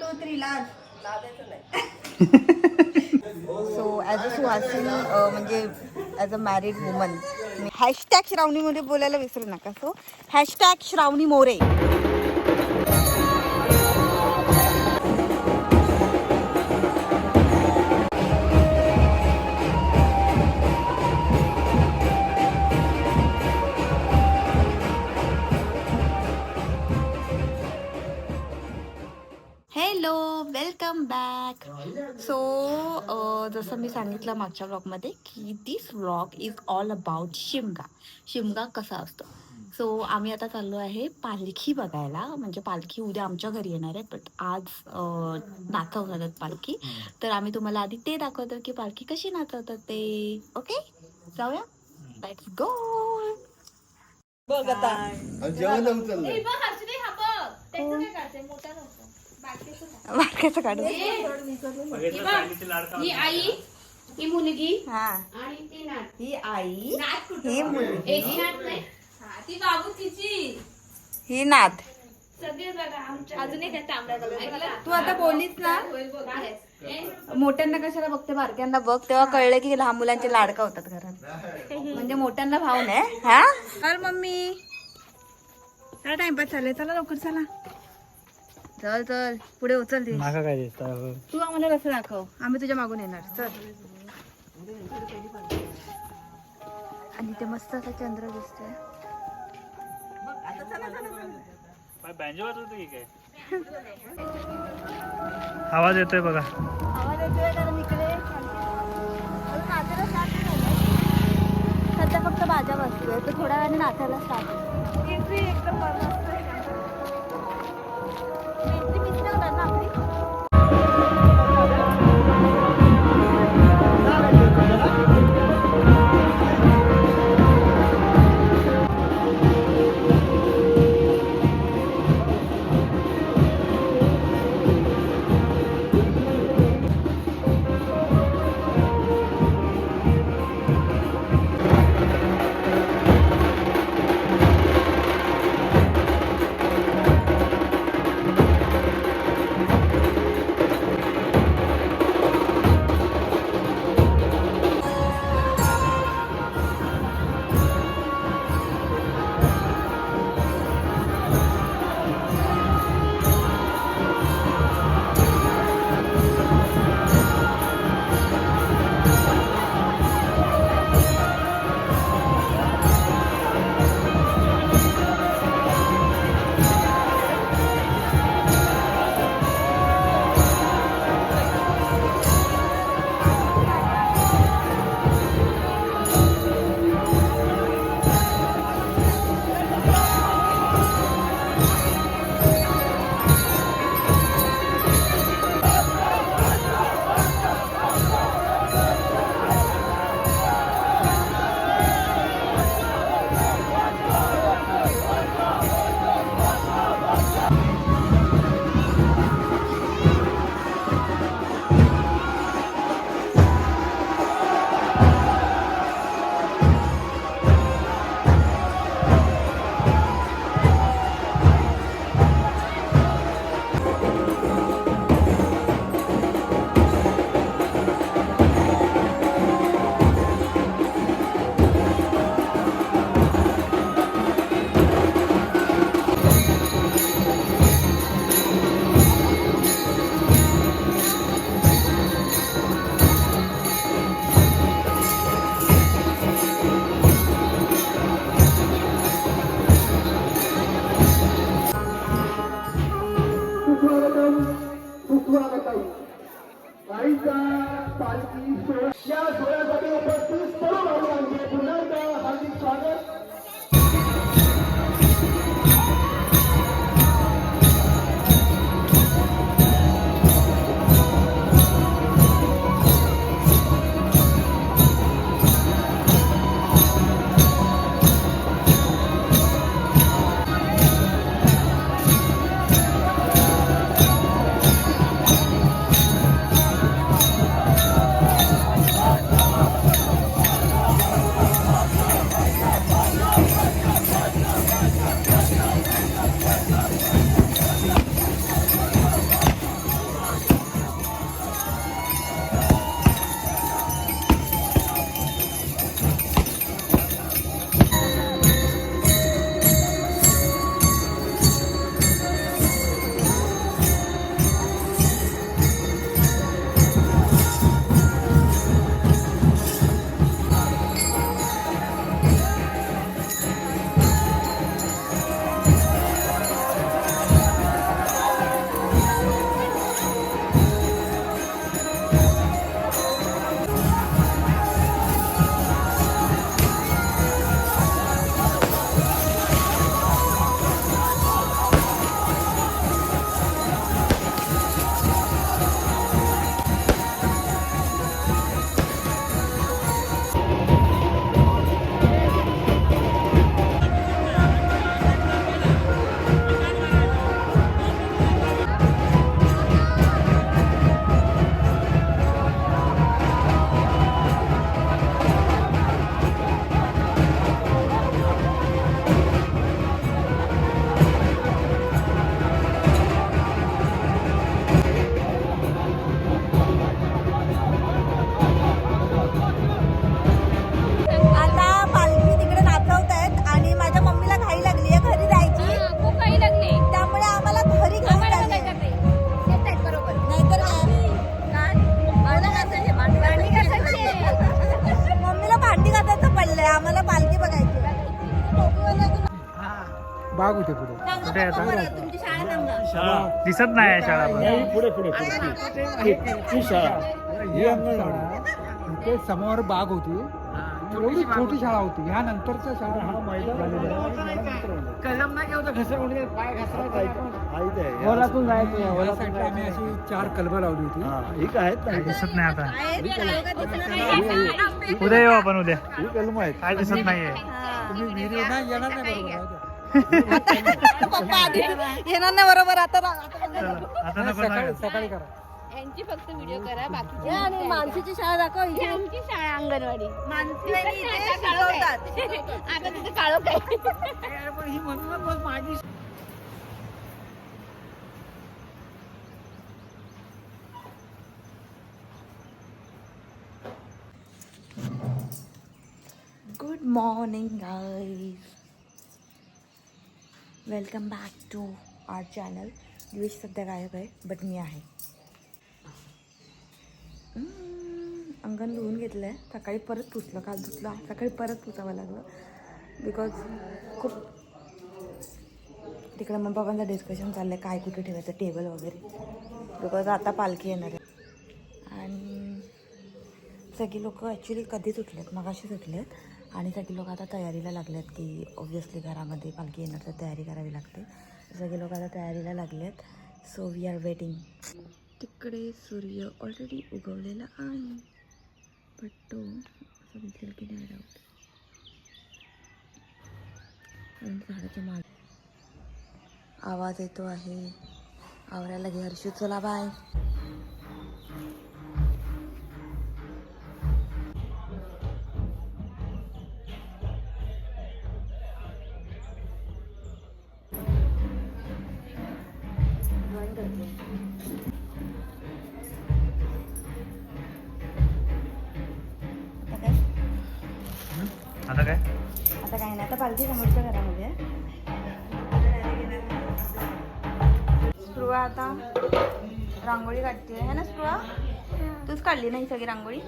To three लाज लादायचं नाही. So as a सुहासिन म्हणजे as a married woman hashtag श्रावणीमध्ये बोलायला विसरू नका. So hashtag Shravani More. Hello welcome back so जसं मी सांगितलं मागच्या ब्लॉगमध्ये की this vlog is all about Shimga. Shimga कसा असतो? सो आम्ही आता चाललो आहे पालखी बघायला. म्हणजे पालखी उद्या आमच्या घरी येणार आहे बट आज आहेत पालखी. तर आम्ही तुम्हाला आधी ते दाखवतो की पालखी कशी नाचवतात ते. ओके जाऊया. लेट्स गो बघ आता. जेवण वाटक्याचं काढू ही आई ही मुलगी हा. आणि ती नात. ही आई नात कुठं? ही मुलगी. एक नात नाही. हा, ती बाबू तिची. ही नात. सगळे बघा आमच्या अजून एक तांबड्या कलर तू आता बोललीस ना? मोठ्यांना कशाला बघते? बारक्यांना बघ. तेव्हा कळलं की लहान मुलांचे लाडका होतात घरात. म्हणजे मोठ्यांना भाव नाही हा? चल मम्मी. चला टाइमपास चालेल चला लवकर चला. चल चल. पुढे उचल दे माका काय देता तू आम्हाला रस्ता दाखव? आम्ही तुझ्या मागून येणार. चल. आणि ते मस्त असा चंद्र दिसतोय. बँजो वाजवतो की काय? आवाज येतोय बघा. आवाज येतोय कारण इकडे. नाचायला स्टार्ट. सध्या फक्त बाजा वाजतोय तर थोड्या वेळाने नाचायला स्टार्ट एकदम दिसत नाही आहे शाळा पण. पुढे पुढे पुढे. ती शाळा. ही अंगणवाडी. इथे समोर बाग होती. एवढी छोटी शाळा होती. ह्या नंतरच्या शाळा हा मैदान ओलातून जायचं या आम्ही अशी चार कलमं लावली होती. ठीक आहेत. ना दिसत नाही आता. उद्या येऊ आपण उद्या. ही कलम आहेत. काय दिसत नाहीये. तुम्ही विहिरी नाही येणार नाही बरोबर पप्पा आधी येणार नाही बरोबर आता नको सकाळी करा. यांची फक्त व्हिडिओ करा बाकी हे आणि मानसीची शाळा दाखव इथे. आमची शाळा अंगणवाडी. मानसी आणि इथे शिकवतात. आता तिथे काळोख आहे good morning guys welcome back to our channel. Divesh सध्या गायब आहे बट मी आहे. अंगण धुवून घेतलं आहे सकाळी परत पुसलं काल धुतलं. सकाळी परत पुसावं लागलं. बिकॉज खूप तिकडे मग बाबांचं डिस्कशन चाललं आहे काय कुठे ठेवायचं टेबल वगैरे. बिकॉज आता पालखी येणार आहे. आणि सगळी लोक ॲक्च्युली कधीच उठलेत मगाशीच उठलेत आणि सगळी लोक आता तयारीला लागलेत की ऑब्व्हियसली घरामध्ये पालखी येणार तर तयारी करावी लागते. सगळे लोक आता तयारीला लागलेत. सो वी आर वेटिंग तिकडे सूर्य ऑलरेडी उगवलेला आहे. बट तो असं दिसेल की नाही डाऊट झाडाच्या मागे. आवाज येतो आहे. आवरायला घे हर्षू चला बाय आता काय? आता काही नाही आता पालखी समोरच्या घरामध्ये आहे. स्पृहा आता रांगोळी काढते. आहे ना स्पृहा? तूच काढली नाही सगळी रांगोळी?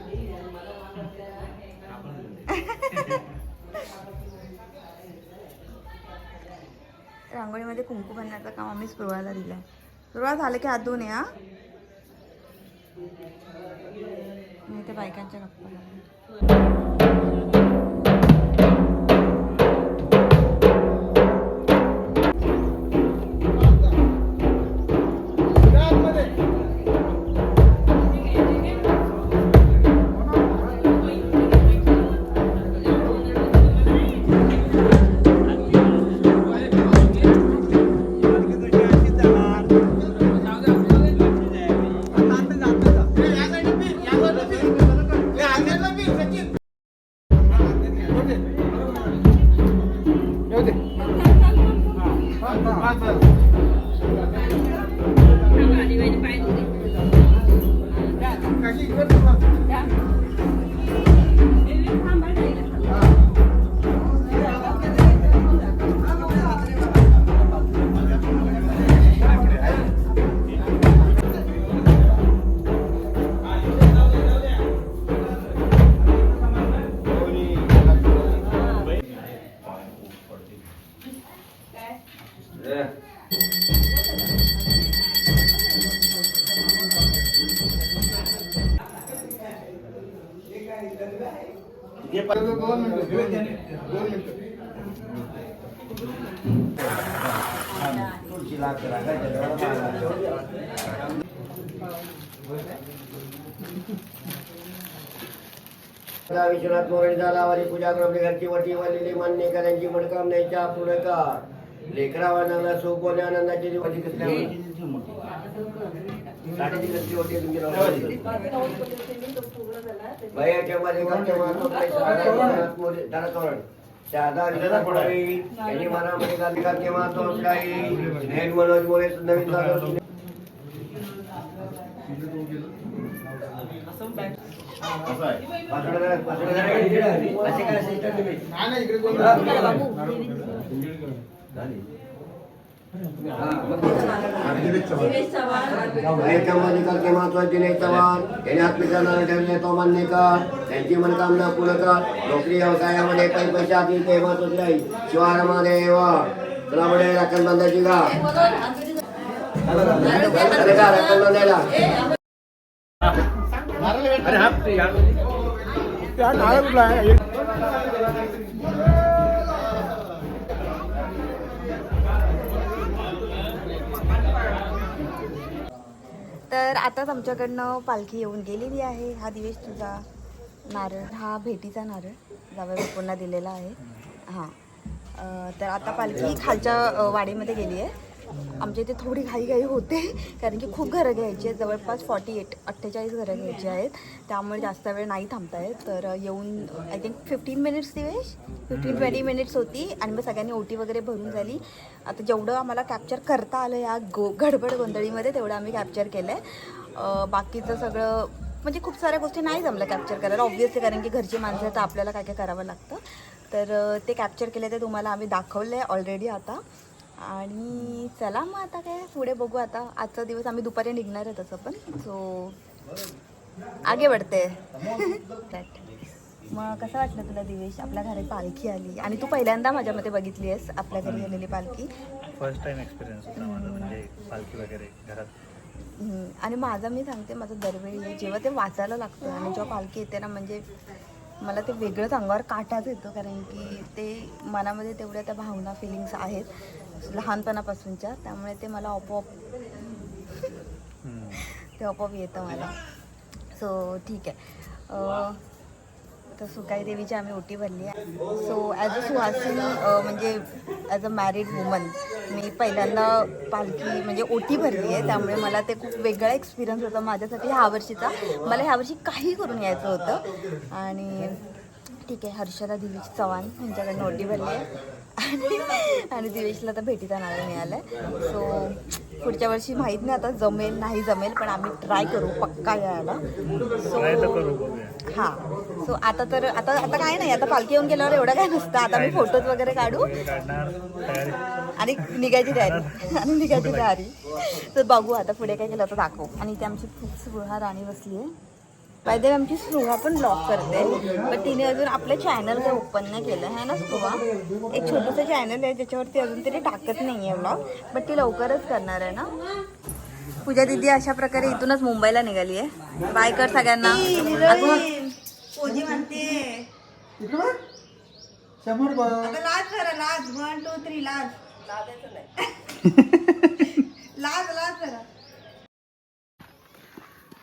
रांगोळीमध्ये कुंकू बनण्याचं काम आम्ही स्पृहाला दिलं आहे स्पृहा झालं की हात धुवून या मी ते बायकांच्या गप्पा विश्वनाथ मोरणी झाला वारी पूजा करून घरची वटी वालेली मान्य करायची मनकामनेच्या पुढे का लेकरावांना सुख आणि आनंदाची दिवशी कसल्या साडेतीन कसली वटी आहे तुमची रावणाची? भैयाच्या मध्ये घरच्या मातो विश्वनाथ मोरे धरा तोरण त्या आधार विधानात पडावी यांनी मनामध्ये गांधी मातो असलाई नेन मनोज मोरे नवीन जाधव असे चव्हाण ठेवले तो मान्य का त्यांची मनकामना पूर्ण कर नोकरी व्यवसायामध्ये काही पैशातील ते महत्त्वाचे नाही शिवाय महादेव तुला म्हणे राखण बांधायची का झालं का राखण बांधायला तर आताच आमच्याकडनं पालखी येऊन गेलेली आहे. हा दिवेश तुझा नारळ हा भेटीचा नारळ जावया बापूंना दिलेला आहे. हां. तर आता पालखी खालच्या वाडीमध्ये गेली आहे. आमच्या इथे थोडी घाईघाई होते कारण की खूप घरं घ्यायची आहेत. जवळपास फॉर्टी एट अठ्ठेचाळीस घरं घ्यायची आहेत. त्यामुळे जास्त वेळ नाही थांबतायत. तर येऊन I think fifteen minutes Divesh? Fifteen twenty minutes होती आणि मग सगळ्यांनी ओटी वगैरे भरून झाली. आता जेवढं आम्हाला कॅप्चर करता आलं या गो गडबड गोंधळीमध्ये तेवढं आम्ही कॅप्चर केलं आहे बाकीचं सगळं म्हणजे खूप साऱ्या गोष्टी नाही जमलं कॅप्चर करायला. ऑब्व्हियसली कारण की घरची माणसं तर आपल्याला काय काय करावं लागतं. तर ते कॅप्चर केले ते तुम्हाला आम्ही दाखवलं आहे ऑलरेडी आता. आणि चला मग आता काय पुढे बघू आता. आजचा दिवस आम्ही दुपारी निघणार आहे तसं पण. सो आगे बढते मग कसं वाटलं तुला दिवेश? आपल्या घरी पालखी आली. आणि तू पहिल्यांदा माझ्या मते बघितली आहेस आपल्या घरी आलेली पालखी. फर्स्ट टाइम एक्सपिरियन्स होता माझा म्हणजे पालखी वगैरे घरात. आणि माझा मी सांगते माझं दरवेळी जेव्हा ते वाचायला लागतं आणि जेव्हा पालखी येते ना म्हणजे मला ते वेगळंच अंगावर काटाच येतो. कारण की ते मनामध्ये तेवढ्या त्या भावना फिलिंग्स आहेत. लहानपणापासूनच्या त्यामुळे ते मला आपोआप. ते आपोआप येतं मला. सो ठीक आहे. तर सुकाई देवीची आम्ही ओटी भरली आहे. सो ॲज अ सुहासिनी म्हणजे ॲज अ मॅरिड वुमन मी पहिल्यांदा पालखी म्हणजे ओटी भरली आहे. त्यामुळे मला ते खूप वेगळा एक्सपिरियन्स होता माझ्यासाठी ह्या वर्षीचा. मला ह्या वर्षी काही करून यायचं होतं. आणि ठीक आहे हर्षदा दिवेश चव्हाण यांच्याकडनं ओटी भरली आहे. आणि दिवेशला तर भेटीचा नारळ मिळाला आहे सो पुढच्या वर्षी माहीत नाही आता जमेल नाही जमेल पण आम्ही ट्राय करू पक्का यायला. सो हां. सो आता तर आता आता काय नाही आता पालखी येऊन गेल्यावर एवढं काय नसतं. आता मी फोटोज वगैरे काढू. आणि निघायची तयारी. आणि निघायची तयारी. तर बघू आता पुढे काय केलं तर दाखव. आणि इथे आमची खूप राणी बसली आहे पाहिजे आमची स्पृहा पण ब्लॉग करते. पण तिने अजून आपलं चॅनल काही ओपन नाही केलं. आहे ना स्पृहा? एक छोटंसं चॅनल आहे ज्याच्यावरती अजून तरी टाकत नाही आहे ब्लॉग बट ती लवकरच करणार आहे ना? पूजा दिदी अशा प्रकारे इथूनच मुंबईला निघाली आहे. बाय कर सगळ्यांना. लाज करा लाज. लाज. लाज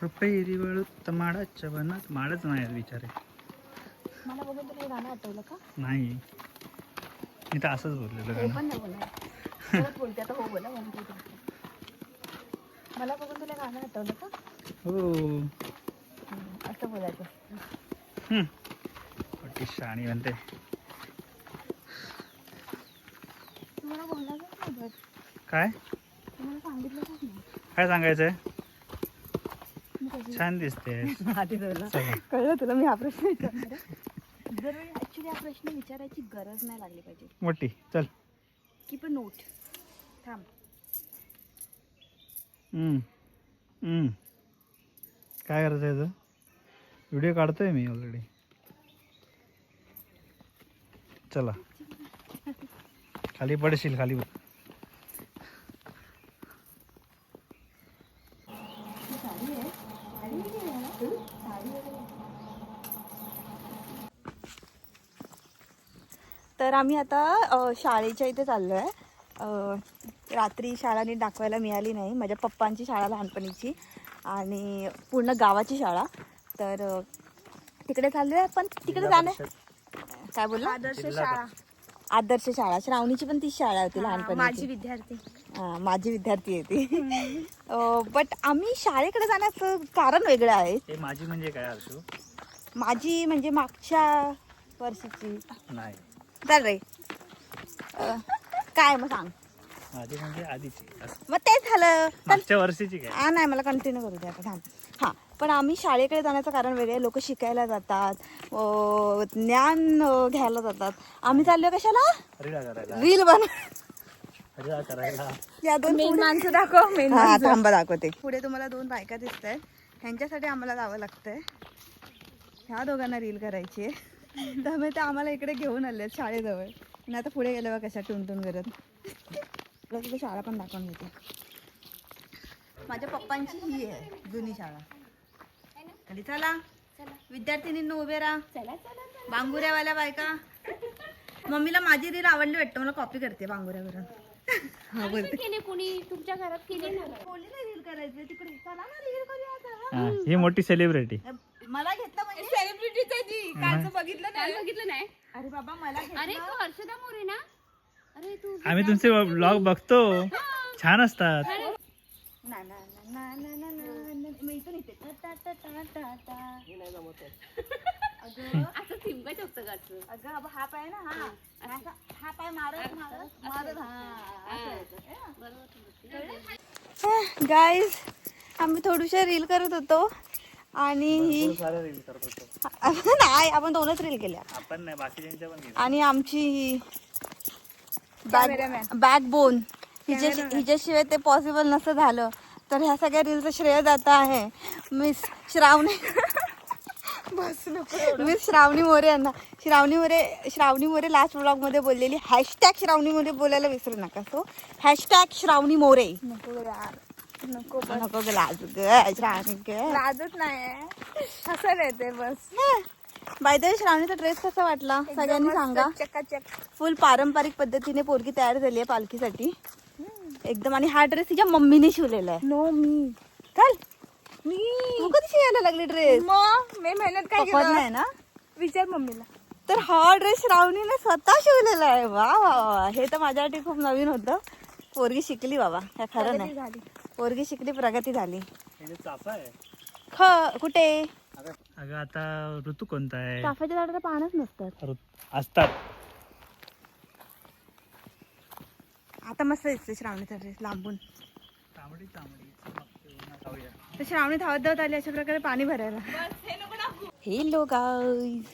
रुपये वळू माडाच्या बनात माडच नाही आहेत बिचारे. मला बघून तुला हे गाणं आठवलं का? नाही. मी तर असंच बोललेलं हे गाणं. पण नाही बोलणार. परत बोलते आता हो बोला थ्री मला बघून तुला गाणं आठवलं का? हो. हम्म, असं बोलायचं. हम्म. शाणी म्हणते. तुम्हाला नाही? बस काय? तुम्हाला सांगितलं का नाही? काय सांगायचंय? छान दिसते. आधी कळलं तुला मी हा प्रश्न आहे. दरवेळी ॲक्च्युली हा प्रश्न विचारायची गरज नाही लागली पाहिजे. मोठी चल. कीप अ नोट थांब. हम्म. हम्म. काय करायचं याचं व्हिडिओ काढतोय मी ऑलरेडी चला. खाली पडशील खाली बघ. तर आम्ही आता शाळेच्या इथे चाललो आहे रात्री शाळा नीट दाखवायला मिळाली नाही. माझ्या पप्पांची शाळा लहानपणीची आणि पूर्ण गावाची शाळा. तर तिकडे चाललो आहे पण तिकडे जाणे काय बोलला? आदर्श शाळा. आदर्श शाळा. श्रावणीची पण तीच शाळा होती माझी लहानपणी विद्यार्थी माझी विद्यार्थी आहे ती. बट आम्ही शाळेकडे जाण्याचं कारण वेगळं आहे. हे माझी म्हणजे काय अर्शू माझी म्हणजे मागच्या वर्षीची. नाही. चाल रे अ, काय मग सांग. माझी म्हणजे आधीची. असं. मग तेच झालं. तर मागच्या वर्षीची काय? हा नाही मला कंटिन्यू करू द्या आता थांब. हां पण आम्ही शाळेकडे जाण्याचं कारण वेगळे लोक शिकायला जातात अ, ज्ञान अ, घ्यायला जातात. आम्ही चाललोय कशाला? रीला करायला रील बन रीला करायला या दोन मेन माणसं दाखव मेन हा थांबा दाखवते. पुढे तुम्हाला दोन बायका दिसत आहेत ह्यांच्यासाठी आम्हाला जावं लागतंय. ह्या दोघांना रील करायची आहे. त्यामुळे ते आम्हाला इकडे घेऊन आले शाळेजवळ. आणि आता पुढे गेल्यावर कशा टुनटुन करत. तुला तुझी शाळा पण दाखवून देते. माझ्या पप्पांची ही आहे जुनी शाळा. खाली चला. विद्यार्थिनींना उभे राहा. चला चला चला बांगुऱ्यावाल्या बायका. मम्मीला माझी रील आवडली वाटतं मला कॉपी करते बांगुऱ्यावरून. हा बोलते केले कोणी तुमच्या घरात केले ना बोलली ना रील करायचं तिकडे. चला ना रील करूया आता. हा, ही मोठी सेलिब्रिटी आम्ही तुमचे ब्लॉग बघतो. छान असतात. इथे. अगं. असं अगं बाबा हा. पाय ना मारत मारत मारत. हा गाईज आम्ही थोडीशी रील करत होतो. आणि ही नाही आपण दोनच रील केल्या. आपण नाही बाकीच्यांच्या पण आणि आमची ही बॅक बॅक बोन हिच्या हिच्याशिवाय ते पॉसिबल नसतं झालं. तर ह्या सगळ्या रीलचं श्रेय जात आहे. मिस श्रावणी बस नको मिस श्रावणी मोरे यांना. श्रावणी मोरे श्रावणी मोरे लास्ट ब्लॉगमध्ये बोललेली हॅशटॅग श्रावणी मोरे बोलायला विसरू नका सो हॅशटॅग श्रावणी मोरे. नको नको नको ग लाज ग श्रावणी ग. लाजत नाही हसत येते बस. बाय द श्रावणीचा ड्रेस कसा वाटला? सगळ्यांनी सांगा. चकाचक. फुल पारंपरिक पद्धतीने पोरगी तयार झाली आहे पालखीसाठी. एकदम आणि हा ड्रेस तिच्या मम्मीने शिवलेला आहे. नो मी चल. मी तू कधी शिवायला लागली ड्रेस मग मी मेहनत काय केलं? नाही ना? विचार मम्मीला. तर हा ड्रेस श्रावणीने स्वतः शिवलेला आहे. वा वा वा हे तर माझ्यासाठी खूप नवीन होतं. पोरगी शिकली बाबा. काय खरं नाही. झाली. पोरगी शिकली प्रगती झाली. ख कुठे? अगं आता ऋतू कोणता आहे? चाफ्याच्या झाडाला पानच नसतात. असतात. आता मस्त दिसते श्रावणीचा ड्रेस लांबून. तांबडी तांबडी. तर श्रावणी धावत धावत आली अशा प्रकारे पाणी भरायला. हेलो गाईज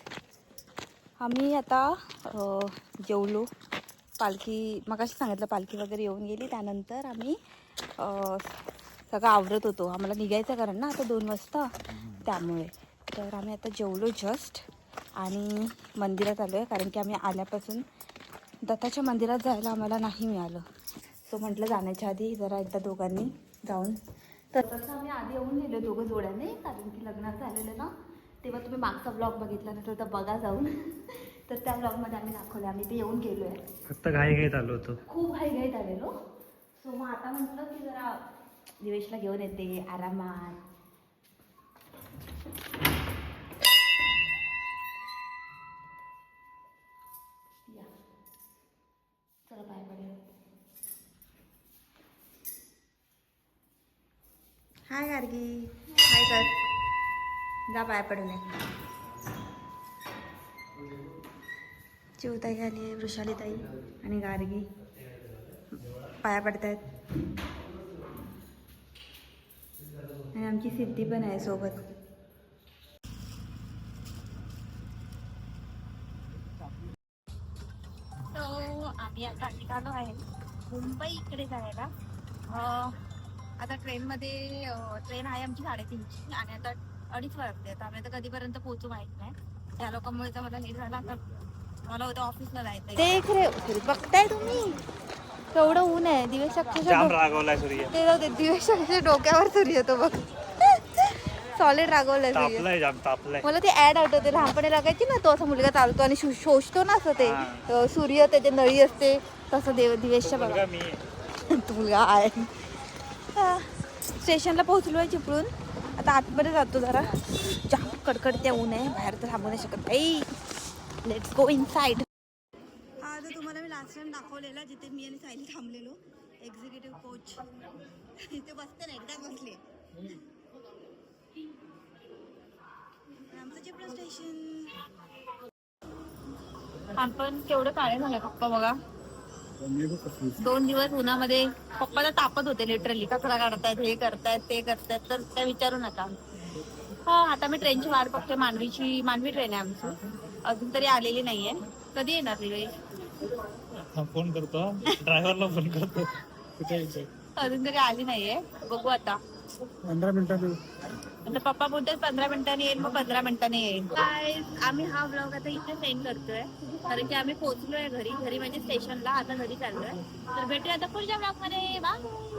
आम्ही आता अं, जेवलो. पालखी मगाशी सांगितलं पालखी वगैरे येऊन गेली. त्यानंतर आम्ही सगळं आवरत होतो. आम्हाला निघायचं कारण ना आता दोन वाजता. त्यामुळे. तर आम्ही आता जेवलो जस्ट आणि मंदिरात आलो आहे कारण की आम्ही आल्यापासून दत्ताच्या मंदिरात जायला आम्हाला नाही मिळालं. सो म्हटलं जाण्याच्या आधी जरा एकदा दोघांनी जाऊन तर तसं आम्ही आधी येऊन गेलो दोघं जोड्याने. कारण की लग्नात झालेलं ना. तेव्हा तुम्ही मागचा ब्लॉग बघितला ना तर बघा जाऊन. तर त्या ब्लॉगमध्ये आम्ही दाखवलं आम्ही ते येऊन गेलो आहे फक्त घाई घाईत आलो होतो. खूप घाईघाईत आलेलो. सो मग आता म्हटलं की जरा दिवेशला घेऊन येते आरामात. या. चला पाय पडेल हाय गार्गी. हाय कर. जा पाय पडून नये चिवताई आली आहे वृषालीताई आणि गार्गी. पाया पडतायत. आणि आमची सिद्धी पण आहे सोबत. तो आम्ही आता निघालो आहे मुंबई इकडे जायला. अं, आता ट्रेनमध्ये ट्रेन आहे आमची साडेतीनची आणि आता अडीच वाजते आता आम्ही आता कधीपर्यंत पोहोचू माहीत नाही. त्या लोकांमुळे तर मला लेट झाला आता. मला उद्या ऑफिसला जायचं देख रे बघताय तुम्ही? केवढं ऊन आहे दिवस जाम रागवलाय सूर्य ते जाऊ दे दिवस डोक्यावर सूर्य येतो बघ. सॉलिड रागवलंय सूर्य तापलाय जाम तापलाय. मला ते ऍड आठवते लहानपणी लागायची ना तो असा मुलगा चालतो आणि शो- शोषतो ना असं ते. अं, सूर्य त्याचे नळी असते तसं देव दिवेशच्या बघा. मुलगा मी तो मुलगा आहे. स्टेशनला पोहोचलो आहे चिपळून आता आतमध्ये जातो जरा. जाम कडकडत्या ऊन आहे बाहेर तर थांबू नाही शकत. आई लेट्स गो इन साईड जो तुम्हाला मी लास्ट टाइम दाखवलेला जिथे मी आणि सायली थांबलेलो. एक्झिक्युटिव्ह कोच इथे बसते ना एकदाच बसले. आमचं चिपळूण स्टेशन आपण केवढं काळे झाले पप्पा बघा. दोन दिवस उन्हामध्ये पप्पाला तापत होते लिटरली कचरा काढतायत हे करतायत ते करतायत तर त्या विचारू नका. हा आता मी ट्रेनची वाट बघते मानवीची मानवी ट्रेन आहे आमची. अजून तरी आलेली नाहीये. कधी येणार रे फोन करतो. ड्रायव्हरला फोन करतो. कुठे? अजून तरी आली नाहीये. बघू आता. पंधरा मिनिटात आता पप्पा बोलतात पंधरा मिनिटांनी येईल मग पंधरा मिनिटांनी येईल. काय आम्ही हा ब्लॉग आता इथे सेंड करतोय. कारण की आम्ही पोहोचलोय घरी. घरी म्हणजे स्टेशनला आता घरी चाललोय. तर भेटूया आता पुढच्या ब्लॉगमध्ये. बाय